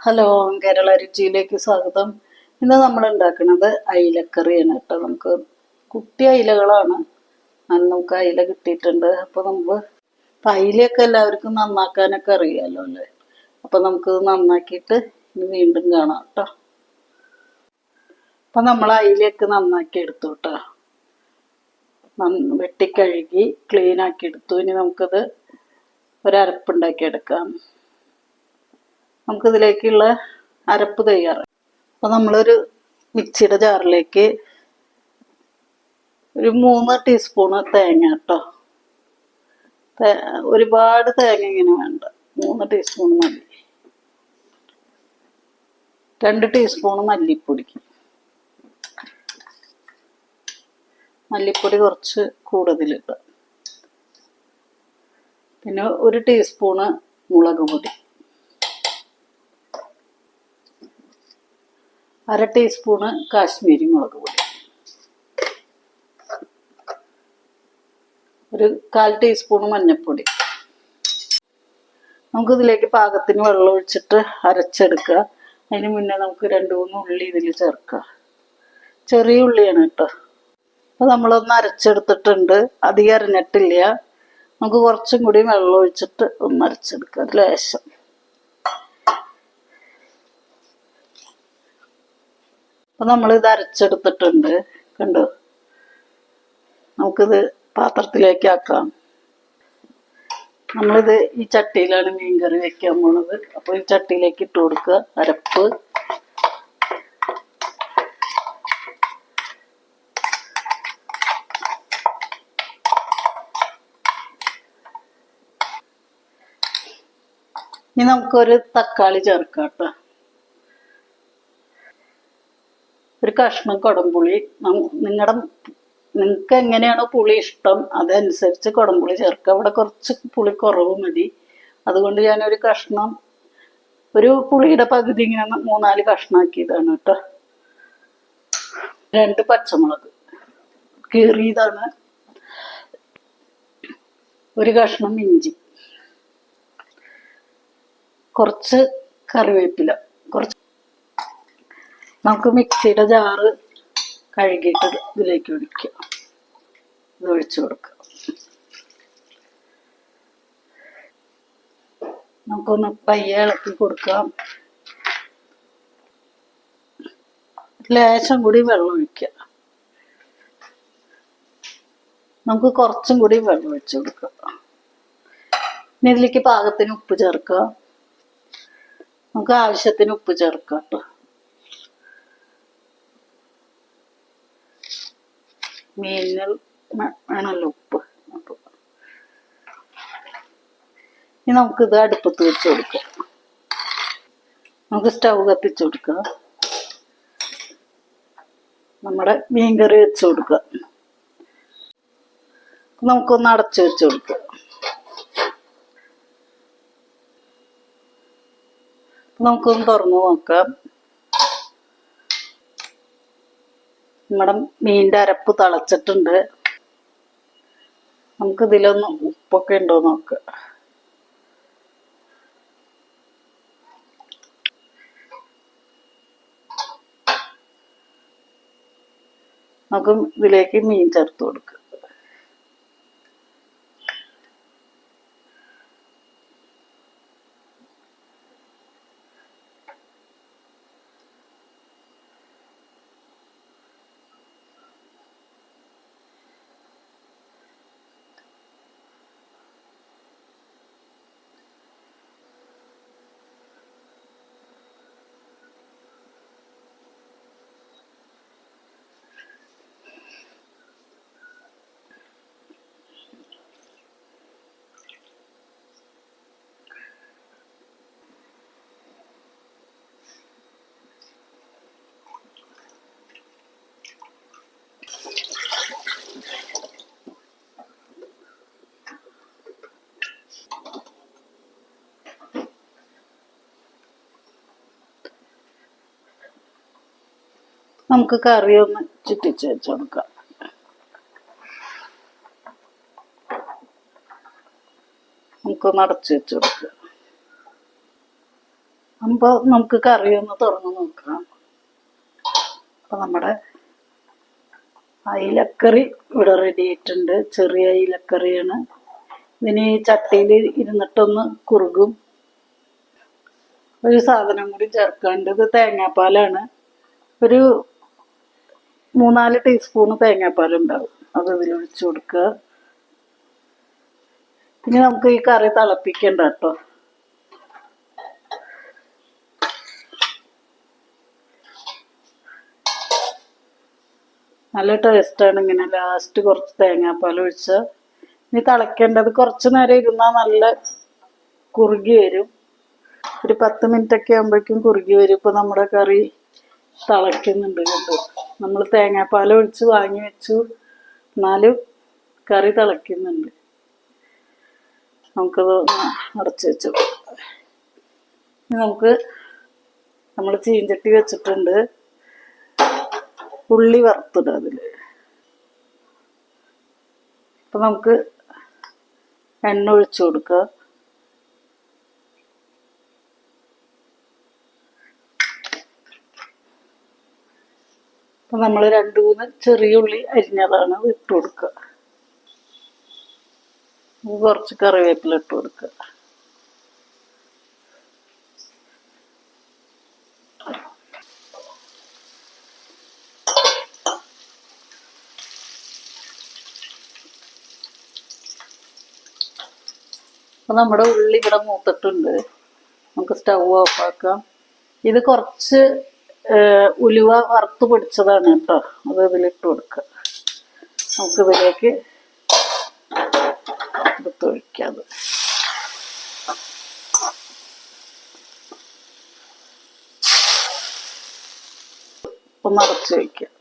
Hello Kerala രുചിയിലേക്ക് സ്വാഗതം. ഇന്ന് നമ്മൾ ഉണ്ടാക്കുന്നത് അയിലക്കറിയാണ് കേട്ടോ. നമുക്ക് കുട്ടി അയിലകളാണ്. നമുക്ക് അയില കിട്ടിയിട്ടുണ്ട്. അപ്പോൾ നമുക്ക് ഇപ്പം അയിലയൊക്കെ എല്ലാവർക്കും നന്നാക്കാനൊക്കെ അറിയാമല്ലോ അല്ലേ? അപ്പം നമുക്ക് നന്നാക്കിയിട്ട് ഇനി വീണ്ടും കാണാം കേട്ടോ. അപ്പം നമ്മൾ അയിലയൊക്കെ നന്നാക്കി എടുത്തു കേട്ടോ. വെട്ടിക്കഴുകി ക്ലീൻ ആക്കി എടുത്തു. ഇനി നമുക്കത് ഒരരപ്പുണ്ടാക്കി എടുക്കാം. നമുക്കിതിലേക്കുള്ള അരപ്പ് തയ്യാറ്. അപ്പോൾ നമ്മളൊരു മിക്സിയുടെ ജാറിലേക്ക് ഒരു മൂന്ന് ടീസ്പൂണ് തേങ്ങ കേട്ടോ. ഒരുപാട് തേങ്ങ ഇങ്ങനെ വേണ്ട. മൂന്ന് ടീസ്പൂൺ മതി രണ്ട് ടീസ്പൂൺ മല്ലിപ്പൊടി. മല്ലിപ്പൊടി കുറച്ച് കൂടുതലിട്ട് പിന്നെ ഒരു ടീസ്പൂണ് മുളക് പൊടി. അര ടീസ്പൂണ് കാശ്മീരി മുളക് പൊടി. ഒരു കാൽ ടീസ്പൂണ് മഞ്ഞൾപ്പൊടി നമുക്ക് ഇതിലേക്ക് പാകത്തിന് വെള്ളം ഒഴിച്ചിട്ട് അരച്ചെടുക്കുക. അതിന് മുന്നേ നമുക്ക് രണ്ട് മൂന്ന് ഉള്ളി ഇതിൽ ചേർക്കുക. ചെറിയ ഉള്ളിയാണ് കേട്ടോ. അപ്പോൾ നമ്മളൊന്ന് അരച്ചെടുത്തിട്ടുണ്ട്. അധികം അരഞ്ഞിട്ടില്ല. നമുക്ക് കുറച്ചും കൂടി വെള്ളം ഒഴിച്ചിട്ട് ഒന്ന് അരച്ചെടുക്കുക. ലേശം. അപ്പൊ നമ്മൾ ഇത് അരച്ചെടുത്തിട്ടുണ്ട്. കണ്ടോ? നമുക്കിത് പാത്രത്തിലേക്ക് ആക്കാം നമ്മളിത് ഈ ചട്ടിയിലാണ് മീൻ കറി വെക്കാൻ പോണത്. അപ്പോൾ ഈ ചട്ടിയിലേക്ക് ഇട്ട് കൊടുക്കുക. അരപ്പ്. ഇനി നമുക്കൊരു തക്കാളി ചേർക്കാം കേട്ടോ ഒരു കഷ്ണം കുടംപുളി. നിങ്ങളുടെ നിങ്ങൾക്ക് എങ്ങനെയാണോ പുളി ഇഷ്ടം അതനുസരിച്ച് കുടംപുളി ചേർക്കുക. അവിടെ കുറച്ച് പുളി കുറവ് മതി. അതുകൊണ്ട് ഞാനൊരു കഷ്ണം ഒരു പുളിയുടെ പകുതി ഇങ്ങനെ മൂന്നാൽ കഷ്ണാക്കിയതാണ് കേട്ടോ. രണ്ട് പച്ചമുളക് കീറിയതാണ്. ഒരു കഷ്ണം ഇഞ്ചി. കുറച്ച് കറിവേപ്പില. നമുക്ക് മിക്സിയുടെ ജാറ് കഴുകിയിട്ട് ഇതിലേക്ക് ഒഴിക്കുക ഇത് ഒഴിച്ചു കൊടുക്കുക നമുക്കൊന്ന് പയ്യെ ഇളക്കി കൊടുക്കാം. ലേശം കൂടി വെള്ളം ഒഴിക്കുക നമുക്ക് കുറച്ചും കൂടി വെള്ളം ഒഴിച്ചു കൊടുക്കുക ഇനി ഇതിലേക്ക് പാകത്തിന് ഉപ്പ് ചേർക്കുക നമുക്ക് ആവശ്യത്തിന് ഉപ്പ് ചേർക്കാം കേട്ടോ. മീനിൽ വേണമല്ലോ ഉപ്പ്. അപ്പോൾ ഇനി നമുക്കിത് അടുപ്പത്ത് വെച്ച് കൊടുക്കാം. നമുക്ക് സ്റ്റൗ കത്തിച്ച് കൊടുക്കാം. നമ്മുടെ മീൻകറി വെച്ച് കൊടുക്കുക നമുക്കൊന്ന് അടച്ചു വെച്ച് കൊടുക്കുക നമുക്കൊന്ന് തുറന്നു നോക്കാം. നമ്മുടെ മീന്റെ അരപ്പ് തിളച്ചിട്ടുണ്ട്. നമുക്ക് ഇതിലൊന്ന് ഉപ്പൊക്കെ ഉണ്ടോ നോക്ക്. നമുക്ക് ഇതിലേക്ക് മീൻ ചേർത്ത് കൊടുക്കാം. നമുക്ക് കറിയൊന്ന് ചുറ്റിച്ച് വെച്ച് കൊടുക്കാം. നമുക്കൊന്ന് അടച്ചു വെച്ച് അപ്പോൾ നമുക്ക് കറിയൊന്ന് തുറന്ന് നോക്കാം. അപ്പൊ നമ്മുടെ അയിലക്കറി ഇവിടെ റെഡി ആയിട്ടുണ്ട്. ചെറിയ അയിലക്കറിയാണ്. ഇതിന് ചട്ടിയിൽ ഇരുന്നിട്ടൊന്ന് കുറുകും. ഒരു സാധനം കൂടി ചേർക്കാണ്ട്. ഇത് തേങ്ങാപ്പാലാണ്. ഒരു മൂന്നാൽ തേങ്ങാപ്പാൽ ഉണ്ടാവും. അത് ഇതിൽ ഒഴിച്ചു കൊടുക്കുക. പിന്നെ നമുക്ക് ഈ കറി തിളപ്പിക്കണ്ട കേട്ടോ. നല്ല ടേസ്റ്റാണ് ഇങ്ങനെ. ലാസ്റ്റ് കുറച്ച് തേങ്ങാപ്പാൽ ഒഴിച്ച്. ഇനി തിളയ്ക്കേണ്ടത് കുറച്ച് നേരം ഇരുന്നാൽ നല്ല കുറുകി വരും. ഒരു പത്ത് മിനിറ്റ് ഒക്കെ ആകുമ്പോഴേക്കും കുറുകി വരും. ഇപ്പം നമ്മുടെ കറി തിളയ്ക്കുന്നുണ്ട് കണ്ടു നമ്മൾ തേങ്ങാപ്പാൽ ഒഴിച്ച് വാങ്ങി വെച്ചു. എന്നാലും കറി തിളയ്ക്കുന്നുണ്ട്. നമുക്കത് അടച്ച് വെച്ചു. നമുക്ക് നമ്മൾ ചീഞ്ചട്ടി വെച്ചിട്ടുണ്ട്. ഉള്ളി വറുത്തിടുക അതിൽ അപ്പം നമുക്ക് എണ്ണ ഒഴിച്ചു കൊടുക്കുക നമ്മൾ രണ്ട് മൂന്ന് ചെറിയ ഉള്ളി അരിഞ്ഞതാണ് ഇട്ട് കൊടുക്കുക കുറച്ച് കറിവേപ്പില ഇട്ട് കൊടുക്കുക അപ്പൊ നമ്മുടെ ഉള്ളി ഇവിടെ മൂത്തിട്ടുണ്ട്. നമുക്ക് സ്റ്റൗ ഓഫ് ആക്കാം. ഇത് കുറച്ച് ഉലുവ വറുത്ത് പൊടിച്ചതാണ് കേട്ടോ. അത് ഇതിലിട്ട് കൊടുക്കുക. നമുക്ക് ഇതിലേക്ക് എടുത്തൊഴിക്കാം അത്. അടച്ചു വയ്ക്കുക